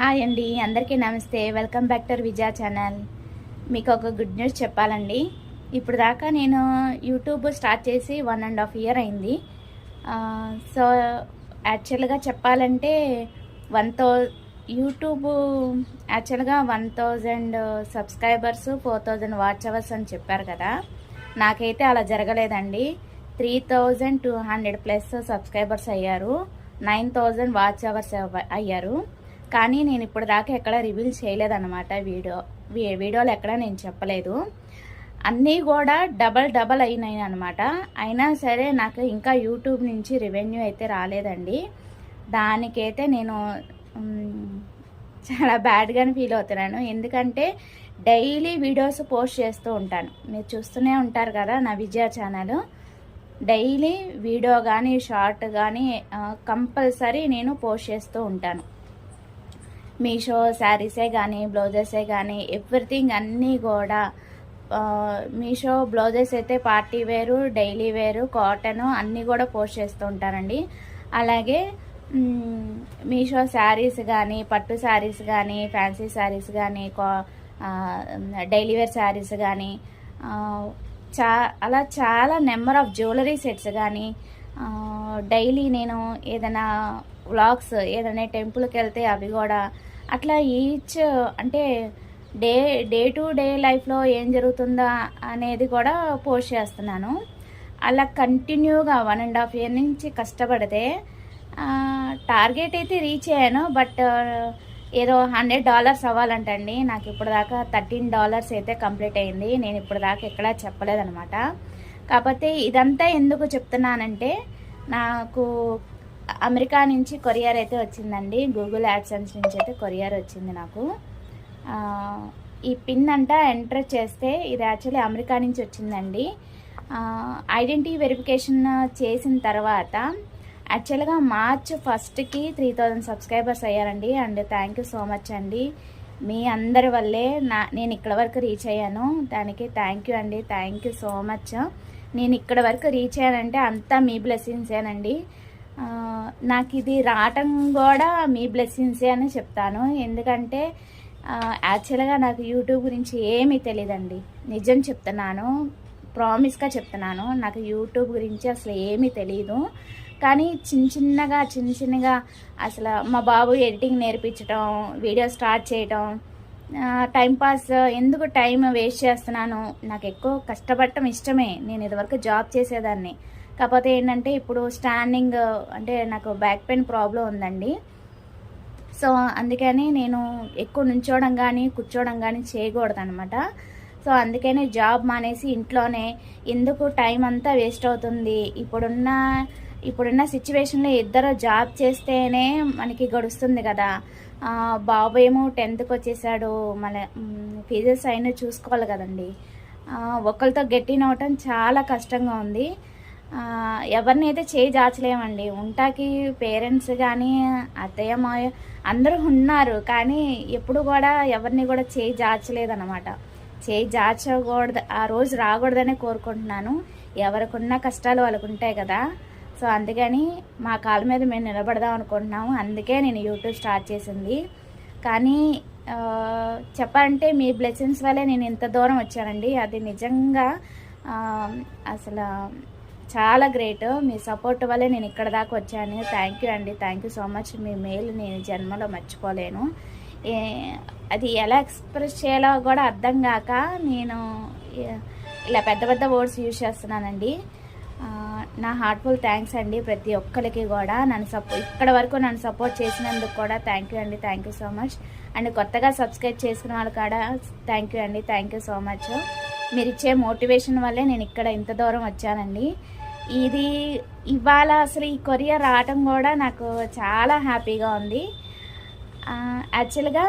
Hi అండి అందరికీ నమస్తే. Welcome back to Vijaya channel మీకు ఒక గుడ్ న్యూస్ చెప్పాలండి. ఇప్పుడు దాకా నేను యూట్యూబ్ స్టార్ట్ చేసి వన్ అండ్ హాఫ్ ఇయర్ అయింది. సో యాక్చువల్గా చెప్పాలంటే వన్ థౌ యూట్యూబ్ యాక్చువల్గా one thousand subscribers four thousand watch hours అని చెప్పారు కదా. నాకైతే అలా జరగలేదండి. Three thousand two hundred plus subscribers అయ్యారు. నైన్ థౌజండ్ వాచ్ అవర్స్ అయ్యారు. కానీ నేను ఇప్పుడు దాకా ఎక్కడ రివీల్ చేయలేదన్నమాట వీడియో. వీడియోలు ఎక్కడ నేను చెప్పలేదు. అన్నీ కూడా డబల్ డబల్ అయినాయి అనమాట అయినా సరే నాకు ఇంకా యూట్యూబ్ నుంచి రెవెన్యూ అయితే రాలేదండి. దానికైతే నేను చాలా బ్యాడ్గానే ఫీల్ అవుతున్నాను. ఎందుకంటే డైలీ వీడియోస్ పోస్ట్ చేస్తూ ఉంటాను. మీరు చూస్తూనే ఉంటారు కదా నా విజయ ఛానల్. డైలీ వీడియో కానీ షార్ట్ కానీ కంపల్సరీ నేను పోస్ట్ చేస్తూ ఉంటాను. మీషో శారీసే కానీ బ్లౌజెసే కానీ ఎవ్రీథింగ్ అన్నీ కూడా మీషో బ్లౌజెస్ అయితే పార్టీ వేరు డైలీ వేరు కాటన్ అన్నీ కూడా పోస్ట్ చేస్తూ ఉంటానండి అలాగే మీషో శారీస్ కానీ పట్టు శారీస్ కానీ ఫ్యాన్సీ శారీస్ కానీ డైలీ వేర్ శారీస్ కానీ చా అలా చాలా నెంబర్ ఆఫ్ జ్యువెలరీ సెట్స్ కానీ డైలీ నేను ఏదైనా వ్లాగ్స్ ఏదైనా టెంపుల్కి వెళ్తే అవి కూడా. అట్లా ఈచ్ అంటే డే డే టు డే లైఫ్లో ఏం జరుగుతుందా అనేది కూడా పోస్ట్ చేస్తున్నాను. అలా కంటిన్యూగా వన్ అండ్ హాఫ్ ఇయర్ నుంచి కష్టపడితే టార్గెట్ అయితే రీచ్ అయ్యాను. బట్ ఏదో హండ్రెడ్ డాలర్స్ అవ్వాలంటండి. నాకు ఇప్పుడు దాకా థర్టీన్ డాలర్స్ అయితే కంప్లీట్ అయింది. నేను ఇప్పుడు దాకా ఎక్కడా చెప్పలేదనమాట కాకపోతే ఇదంతా ఎందుకు చెప్తున్నానంటే నాకు అమెరికా నుంచి కొరియర్ అయితే వచ్చిందండి. గూగుల్ యాడ్సెన్స్ నుంచి అయితే కొరియర్ వచ్చింది నాకు. ఈ పిన్ అంట ఎంటర్ చేస్తే ఇది యాక్చువల్లీ అమెరికా నుంచి వచ్చిందండి. ఐడెంటిటీ వెరిఫికేషన్ చేసిన తర్వాత యాక్చువల్గా మార్చ్ ఫస్ట్కి త్రీ థౌజండ్ సబ్స్క్రైబర్స్ అయ్యారండి. And thank you so much అండి. మీ అందరి వల్లే నా నేను ఇక్కడ వరకు రీచ్ అయ్యాను. దానికి థ్యాంక్ యూ అండి. థ్యాంక్ యూ సో మచ్ నేను ఇక్కడ వరకు రీచ్ అయ్యానంటే అంతా మీ బ్లెస్సింగ్సేనండి నాకు ఇది రావటం కూడా మీ బ్లెస్సింగ్సే అని చెప్తాను. ఎందుకంటే యాక్చువల్గా నాకు యూట్యూబ్ గురించి ఏమీ తెలియదండి నిజం చెప్తున్నాను ప్రామిస్గా చెప్తున్నాను నాకు యూట్యూబ్ గురించి అసలు ఏమీ తెలియదు కానీ చిన్న చిన్నగా చిన్న చిన్నగా అసలు మా బాబు ఎడిటింగ్ నేర్పించడం వీడియో స్టార్ట్ చేయడం టైంపాస్ ఎందుకు టైం వేస్ట్ చేస్తున్నాను? నాకు ఎక్కువ కష్టపడటం ఇష్టమే. నేను ఇదివరకు జాబ్ చేసేదాన్ని. కాకపోతే ఏంటంటే ఇప్పుడు స్టాండింగ్ అంటే నాకు బ్యాక్ పెయిన్ ప్రాబ్లం ఉందండి. సో అందుకని నేను ఎక్కువ నుంచోవడం కానీ కూర్చోవడం కానీ చేయకూడదు అనమాట సో అందుకనే జాబ్ మానేసి ఇంట్లోనే ఎందుకు టైం అంతా వేస్ట్ అవుతుంది? ఇప్పుడున్న ఇప్పుడున్న సిచ్యువేషన్లో ఇద్దరు జాబ్ చేస్తేనే మనకి గడుస్తుంది కదా. బాబు ఏమో టెన్త్కి వచ్చేసాడు. మన ఫీజెస్ అయినా చూసుకోవాలి కదండి. ఒకరితో గెట్టిన అవటం చాలా కష్టంగా ఉంది. ఎవరిని అయితే చేయి జాచలేమండి ఉంటాకి పేరెంట్స్ కానీ అత్తయ్య మాయ అందరూ ఉన్నారు. కానీ ఎప్పుడు కూడా ఎవరిని కూడా చేయి జాచలేదన్నమాట చేయి జాచకూడదు ఆ రోజు రాకూడదనే కోరుకుంటున్నాను. ఎవరికున్న కష్టాలు వాళ్ళకు ఉంటాయి కదా. సో అందుకని మా కాళ్ళ మీద మేము నిలబడదాం అనుకుంటున్నాము. అందుకే నేను యూట్యూబ్ స్టార్ట్ చేసింది. కానీ చెప్పాలంటే మీ బ్లెస్సింగ్స్ వల్లే నేను ఇంత దూరం వచ్చానండి. అది నిజంగా అసలు చాలా గ్రేట్. మీ సపోర్ట్ వల్లే నేను ఇక్కడ దాకా వచ్చాను. థ్యాంక్ యూ అండి. థ్యాంక్ యూ సో మచ్ మీ మెయిల్ నేను జన్మలో మర్చిపోలేను. ఏ- అది ఎలా ఎక్స్ప్రెస్ చేయాలో కూడా అర్థం కాక నేను ఇలా పెద్ద పెద్ద వర్డ్స్ యూజ్ చేస్తున్నానండి. నా హార్ట్ఫుల్ థ్యాంక్స్ అండి ప్రతి ఒక్కరికి కూడా. నన్ను సపో ఇక్కడ వరకు నన్ను సపోర్ట్ చేసినందుకు కూడా థ్యాంక్ యూ అండి. Thank you so much and కొత్తగా సబ్స్క్రైబ్ చేసుకున్న వాళ్ళు కూడా థ్యాంక్ యూ అండి. థ్యాంక్ యూ సో మచ్ మీరు ఇచ్చే మోటివేషన్ వల్లే నేను ఇక్కడ ఇంత దూరం వచ్చానండి. ఇది ఇవాళ అసలు ఈ కొరియర్ రావటం కూడా నాకు చాలా హ్యాపీగా ఉంది. యాక్చువల్గా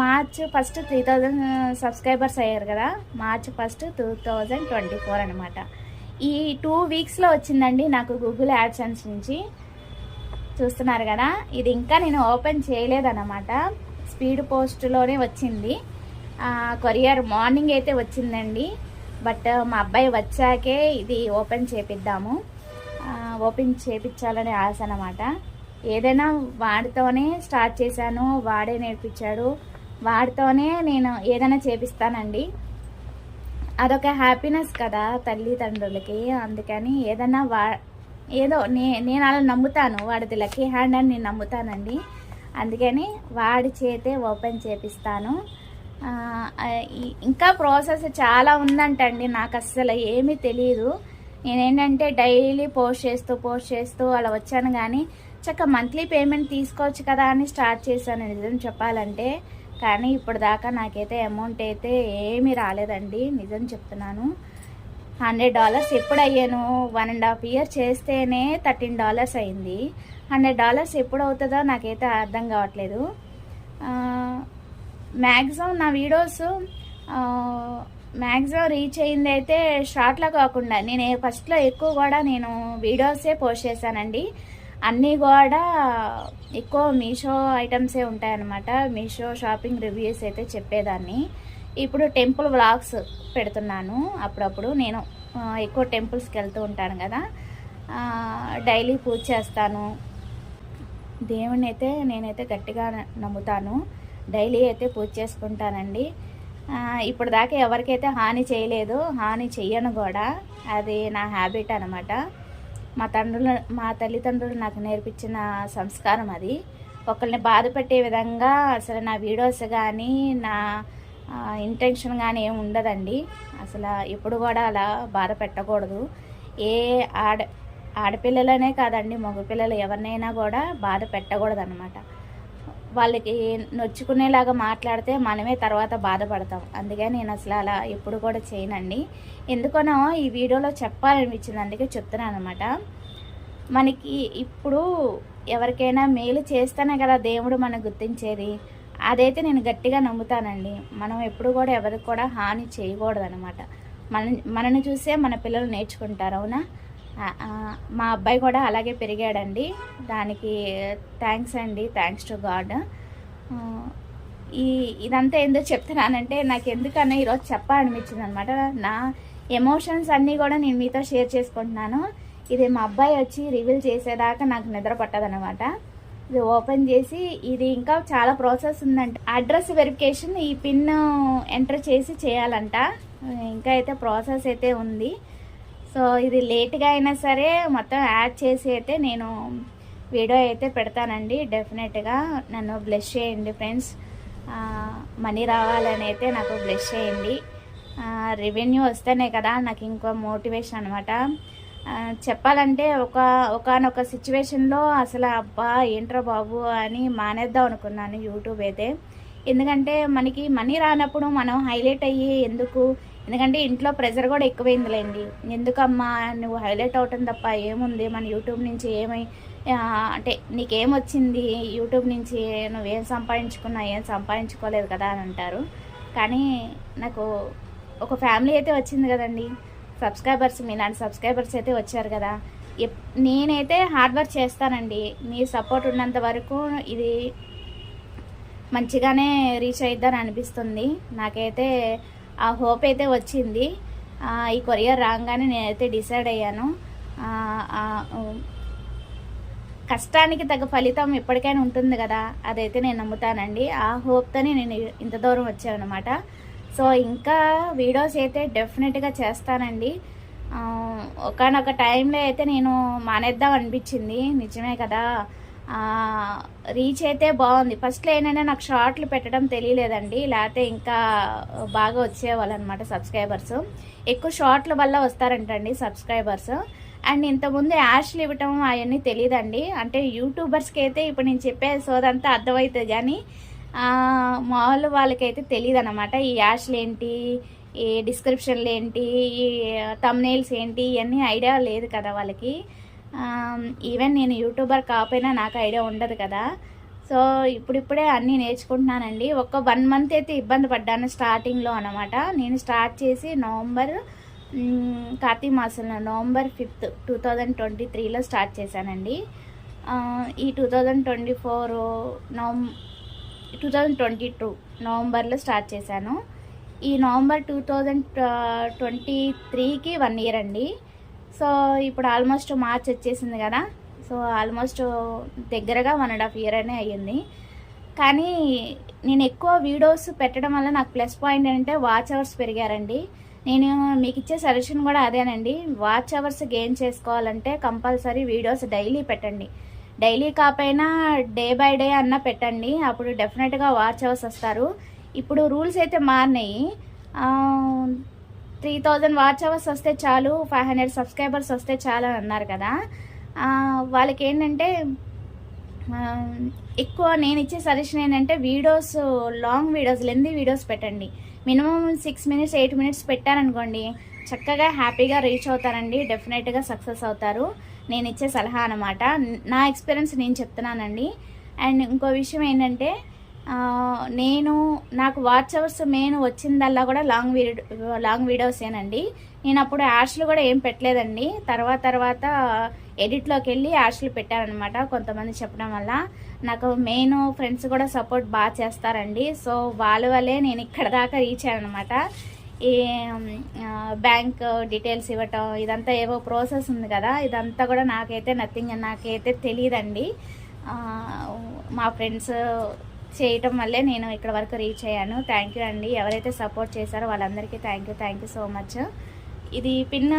March first three thousand subscribers అయ్యారు కదా March first two thousand twenty four అనమాట ఈ టూ వీక్స్లో వచ్చిందండి నాకు గూగుల్ యాడ్సెన్స్ నుంచి. చూస్తున్నారు కదా ఇది ఇంకా నేను ఓపెన్ చేయలేదన్నమాట. స్పీడ్ పోస్ట్లోనే వచ్చింది. కొరియర్ మార్నింగ్ అయితే వచ్చిందండి. బట్ మా అబ్బాయి వచ్చాకే ఇది ఓపెన్ చేపిద్దాము. ఓపెన్ చేపించాలని ఆశ అనమాట ఏదైనా వాడితోనే స్టార్ట్ చేశాను వాడే నేర్పించాడు. వాడితోనే నేను ఏదైనా చేపిస్తానండి. అదొక హ్యాపీనెస్ కదా తల్లిదండ్రులకి. అందుకని ఏదైనా వా ఏదో నే నేను అలా నమ్ముతాను. వాడిది లక్కీ హ్యాండ్ అని నేను నమ్ముతానండి. అందుకని వాడి చేతే ఓపెన్ చేపిస్తాను. ఇంకా ప్రాసెస్ చాలా ఉందంటండి నాకు అస్సలు ఏమీ తెలియదు నేనేంటంటే డైలీ పోస్ట్ చేస్తూ పోస్ట్ చేస్తూ అలా వచ్చాను కానీ చక్క మంత్లీ పేమెంట్ తీసుకోవచ్చు కదా అని స్టార్ట్ చేశాను నిజం చెప్పాలంటే. కానీ ఇప్పుడు దాకా నాకైతే అమౌంట్ అయితే ఏమీ రాలేదండి నిజం చెప్తున్నాను. హండ్రెడ్ డాలర్స్ ఎప్పుడు అయ్యాను? వన్ అండ్ హాఫ్ ఇయర్ చేస్తేనే థర్టీన్ డాలర్స్ అయింది. హండ్రెడ్ డాలర్స్ ఎప్పుడు అవుతుందో నాకైతే అర్థం కావట్లేదు. మ్యాక్సిమం నా వీడియోస్ మ్యాక్సిమం రీచ్ అయింది అయితే షార్ట్లో కాకుండా నేను ఫస్ట్లో ఎక్కువ కూడా నేను వీడియోసే పోస్ట్ చేశానండి. అన్నీ కూడా ఎక్కువ మీషో ఐటమ్సే ఉంటాయన్నమాట. మీషో షాపింగ్ రివ్యూస్ అయితే చెప్పేదాన్ని. ఇప్పుడు టెంపుల్ వ్లాగ్స్ పెడుతున్నాను. అప్పుడప్పుడు నేను ఎక్కువ టెంపుల్స్కి వెళ్తూ ఉంటాను కదా. డైలీ పూజ చేస్తాను. దేవుణ్ణి అయితే నేనైతే గట్టిగా నమ్ముతాను. డైలీ అయితే పూజ చేసుకుంటానండి. ఇప్పుడు దాకా ఎవరికైతే హాని చేయలేదు హాని చెయ్యను కూడా. అది నా హ్యాబిట్ అనమాట. మా తండ్రులు మా తల్లిదండ్రులు నాకు నేర్పించిన సంస్కారం అది. ఒకరిని బాధ పెట్టే విధంగా అసలు నా వీడియోస్ కానీ నా ఇంటెన్షన్ కానీ ఏమి ఉండదండి. అసలు ఎప్పుడు కూడా అలా బాధ పెట్టకూడదు. ఏ ఆడ ఆడపిల్లలనే కాదండి మగపిల్లలు ఎవరినైనా కూడా బాధ పెట్టకూడదు అనమాట వాళ్ళకి నొచ్చుకునేలాగా మాట్లాడితే మనమే తర్వాత బాధపడతాం. అందుకే నేను అసలు అలా ఎప్పుడు కూడా చేయనండి. ఎందుకనో ఈ వీడియోలో చెప్పాలనిపించింది అందుకే చెప్తున్నాను అనమాట మనకి ఇప్పుడు ఎవరికైనా మేలు చేస్తేనే కదా దేవుడు మనం గుర్తించేది. అదైతే నేను గట్టిగా నమ్ముతానండి. మనం ఎప్పుడు కూడా ఎవరికి కూడా హాని చేయకూడదు అనమాట మన మనని చూసే మన పిల్లలు నేర్చుకుంటారు అవునా? మా అబ్బాయి కూడా అలాగే పెరిగాడండి. దానికి థ్యాంక్స్ అండి. Thanks to God. ఈ ఇదంతా ఎందుకు చెప్తున్నానంటే నాకు ఎందుకన్నా ఈరోజు చెప్పాలనిపించింది అనమాట నా ఎమోషన్స్ అన్నీ కూడా నేను మీతో షేర్ చేసుకుంటున్నాను. ఇది మా అబ్బాయి వచ్చి రివీల్ చేసేదాకా నాకు నిద్ర పట్టదనమాట. ఇది ఓపెన్ చేసి ఇది ఇంకా చాలా ప్రాసెస్ ఉందంట. అడ్రస్ వెరిఫికేషన్ ఈ పిన్ ఎంటర్ చేసి చేయాలంట. ఇంకా అయితే ప్రాసెస్ అయితే ఉంది. సో ఇది లేట్గా అయినా సరే మొత్తం యాడ్ చేసి అయితే నేను వీడియో అయితే పెడతానండి. డెఫినెట్గా నన్ను బ్లెస్ చేయండి ఫ్రెండ్స్. మనీ రావాలని అయితే నాకు బ్లెస్ చేయండి. రెవెన్యూ వస్తేనే కదా నాకు ఇంకో మోటివేషన్ అనమాట చెప్పాలంటే ఒక ఒకనొక సిచ్యువేషన్లో అసలు అబ్బా ఏంట్రా బాబు అని మానేద్దాం అనుకున్నాను యూట్యూబ్ అయితే. ఎందుకంటే మనకి మనీ రానప్పుడు మనం హైలైట్ అయ్యి ఎందుకు ఎందుకంటే ఇంట్లో ప్రెజర్ కూడా ఎక్కువైందిలేండి. ఎందుకమ్మా నువ్వు హైలైట్ అవటం తప్ప ఏముంది? మన యూట్యూబ్ నుంచి ఏమై అంటే నీకేం వచ్చింది యూట్యూబ్ నుంచి నువ్వేం సంపాదించుకున్నా ఏం సంపాదించుకోలేదు కదా అని అంటారు. కానీ నాకు ఒక ఫ్యామిలీ అయితే వచ్చింది కదండి. సబ్స్క్రైబర్స్ మీలాంటి సబ్స్క్రైబర్స్ అయితే వచ్చారు కదా. ఎప్- నేనైతే హార్డ్ వర్క్ చేస్తానండి. మీ సపోర్ట్ ఉన్నంత వరకు ఇది మంచిగానే రీచ్ అయిద్దని అనిపిస్తుంది. నాకైతే ఆ హోప్ అయితే వచ్చింది. ఈ కొరియర్ రాగానే నేనైతే డిసైడ్ అయ్యాను. కష్టానికి తగ్గ ఫలితం ఎప్పటికైనా ఉంటుంది కదా అదైతే నేను నమ్ముతానండి. ఆ హోప్తోనే నేను ఇంత దూరం వచ్చాను అనమాట సో ఇంకా వీడియోస్ అయితే డెఫినెట్గా చేస్తానండి. ఒకనొక టైంలో అయితే నేను మానేద్దాం అనిపించింది. నిజమే కదా. రీచ్ అయితే బాగుంది. ఫస్ట్లో ఏంటంటే నాకు షార్ట్లు పెట్టడం తెలియలేదండి. లేకపోతే ఇంకా బాగా వచ్చేవాళ్ళు అనమాట సబ్స్క్రైబర్స్ ఎక్కువ షార్ట్ల వల్ల వస్తారంటండి సబ్స్క్రైబర్స్ అండ్ ఇంతకుముందు యాష్లు ఇవ్వటం అవన్నీ తెలియదండి అంటే యూట్యూబర్స్కి అయితే ఇప్పుడు నేను చెప్పే సోదంతా అర్థమవుతుంది కానీ మామూలు వాళ్ళకైతే తెలియదు అనమాట ఈ యాష్లు ఏంటి ఈ డిస్క్రిప్షన్లు ఏంటి ఈ తమ్నేల్స్ ఏంటి ఇవన్నీ ఐడియా లేదు కదా వాళ్ళకి. ఈవెన్ నేను యూట్యూబర్ కాకపోయినా నాకు ఐడియా ఉండదు కదా. సో ఇప్పుడిప్పుడే అన్నీ నేర్చుకుంటున్నానండి. ఒక వన్ మంత్ అయితే ఇబ్బంది పడ్డాను స్టార్టింగ్లో అనమాట నేను స్టార్ట్ చేసి నవంబర్ కార్తీక మాసంలో November fifth two thousand twenty త్రీలో స్టార్ట్ చేశానండి. ఈ టూ థౌజండ్ ట్వంటీ ఫోర్ నవం టూ థౌజండ్ ట్వంటీ టూ నవంబర్లో స్టార్ట్ చేశాను. ఈ నవంబర్ టూ థౌజండ్ ట్వంటీ త్రీకి వన్ ఇయర్ అండి. సో ఇప్పుడు ఆల్మోస్ట్ మార్చ్ వచ్చేసింది కదా. సో ఆల్మోస్ట్ దగ్గరగా వన్ అండ్ హాఫ్ ఇయర్ అనే అయ్యింది. కానీ నేను ఎక్కువ వీడియోస్ పెట్టడం వల్ల నాకు ప్లస్ పాయింట్ ఏంటంటే వాచ్ అవర్స్ పెరిగారండి. నేను మీకు ఇచ్చే సజెషన్ కూడా అదేనండి. వాచ్ అవర్స్ గెయిన్ చేసుకోవాలంటే కంపల్సరీ వీడియోస్ డైలీ పెట్టండి. డైలీ కాకపోయినా డే బై డే అన్న పెట్టండి. అప్పుడు డెఫినెట్గా వాచ్ అవర్స్ వస్తారు. ఇప్పుడు రూల్స్ అయితే మారినాయి. త్రీ థౌజండ్ వాచ్ అవర్స్ వస్తే చాలు ఫైవ్ హండ్రెడ్ సబ్స్క్రైబర్స్ వస్తే చాలు అని అన్నారు కదా. వాళ్ళకి ఏంటంటే ఎక్కువ నేను ఇచ్చే సజెషన్ ఏంటంటే videos long videos lengthy videos పెట్టండి. Minimum six minutes eight minutes పెట్టారనుకోండి చక్కగా హ్యాపీగా రీచ్ అవుతారండి డెఫినెట్గా సక్సెస్ అవుతారు. నేను ఇచ్చే సలహా అనమాట నా ఎక్స్పీరియన్స్ నేను చెప్తున్నానండి. అండ్ ఇంకో విషయం ఏంటంటే నేను నాకు వాచ్ అవర్స్ మెయిన్ వచ్చిందల్లా కూడా లాంగ్ వీడియో లాంగ్ వీడియోసేనండి నేను అప్పుడు యాడ్స్లు కూడా ఏం పెట్టలేదండి. తర్వాత తర్వాత ఎడిట్లోకి వెళ్ళి యాడ్స్లు పెట్టారనమాట కొంతమంది చెప్పడం వల్ల. నాకు మెయిన్ ఫ్రెండ్స్ కూడా సపోర్ట్ బాగా చేస్తారండి. సో వాళ్ళ వల్లే నేను ఇక్కడ దాకా రీచ్ అయ్యానమాట ఈ బ్యాంక్ డీటెయిల్స్ ఇవ్వటం ఇదంతా ఏవో ప్రాసెస్ ఉంది కదా. ఇదంతా కూడా నాకైతే నథింగ్ నాకైతే తెలియదండి. మా ఫ్రెండ్స్ చేయటం వల్లే నేను ఇక్కడ వరకు రీచ్ అయ్యాను. థ్యాంక్ యూ అండి. ఎవరైతే సపోర్ట్ చేశారో వాళ్ళందరికీ thank you thank you so much ఇది పిన్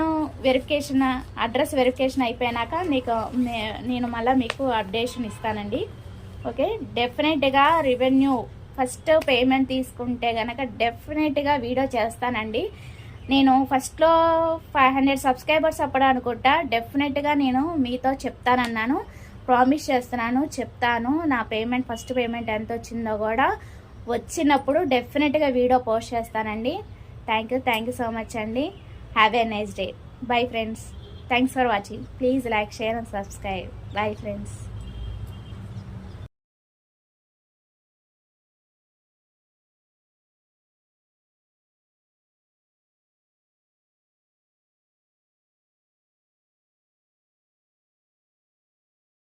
వెరిఫికేషన్ అడ్రస్ వెరిఫికేషన్ అయిపోయాక మీకు నేను మళ్ళీ మీకు అప్డేషన్ ఇస్తానండి. ఓకే డెఫినెట్గా రెవెన్యూ ఫస్ట్ పేమెంట్ తీసుకుంటే కనుక డెఫినెట్గా వీడియో చేస్తానండి. నేను ఫస్ట్లో ఫైవ్ హండ్రెడ్ సబ్స్క్రైబర్స్ అప్పుడు అనుకుంటా డెఫినెట్గా నేను మీతో చెప్తానన్నాను. ప్రామిస్ చేస్తున్నాను చెప్తాను. నా పేమెంట్ ఫస్ట్ పేమెంట్ ఎంత వచ్చిందో కూడా వచ్చినప్పుడు డెఫినెట్గా వీడియో పోస్ట్ చేస్తానండి. Thank you thank you so much అండి. Have a nice day bye friends thanks for watching please like share and subscribe bye friends